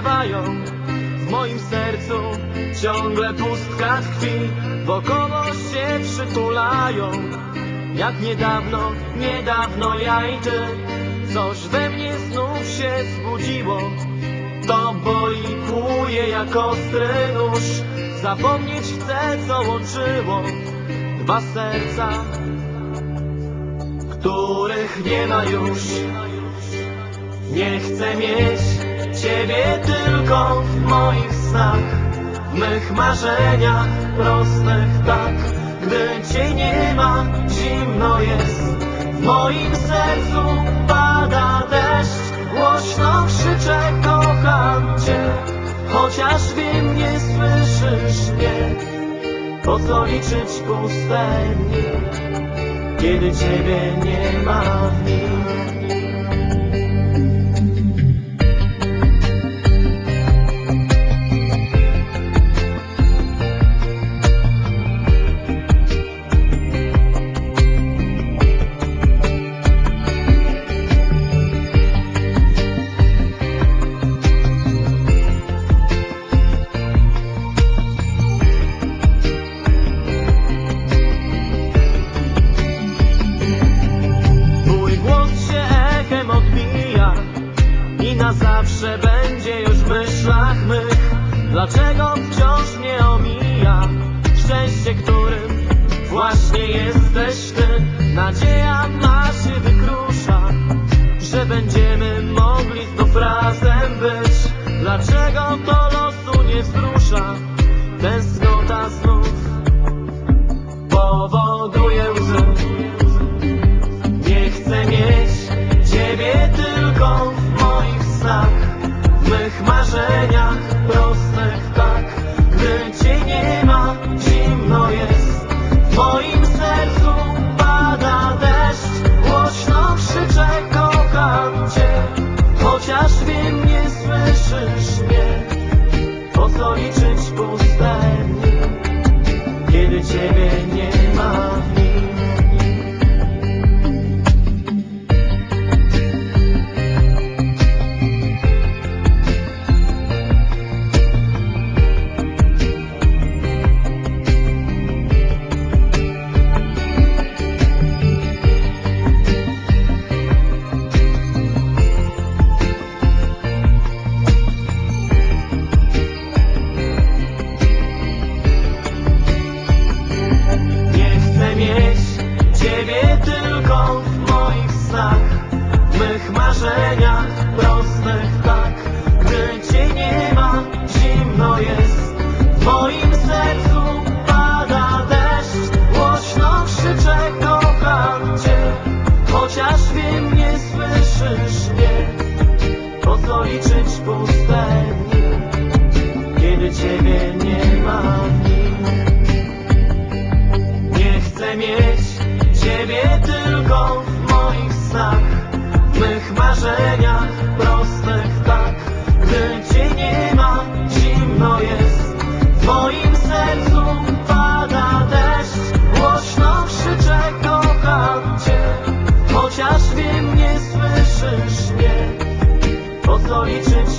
W moim sercu ciągle pustka tkwi Wokoło się przytulają. Jak niedawno, niedawno ja i ty Coś we mnie znów się zbudziło. To boli, kłuje jak ostry nóż. Zapomnieć chcę, co łączyło Dwa serca Których nie ma już. Nie chcę mieć Ciebie tylko w moich snach W mych marzeniach prostych tak. Gdy Cię nie ma, zimno jest W moim sercu pada deszcz. Głośno krzyczę, kocham Cię Chociaż wiem, nie słyszysz mnie. Po co liczyć puste dni Kiedy Ciebie nie ma w nim Dlaczego wciąż mnie omija Szczęście, którym właśnie jesteś ty? Nadzieja ma się wykrusza Że będziemy mogli znów razem być. Dlaczego to losu nie wzrusza? Tęsknota Po co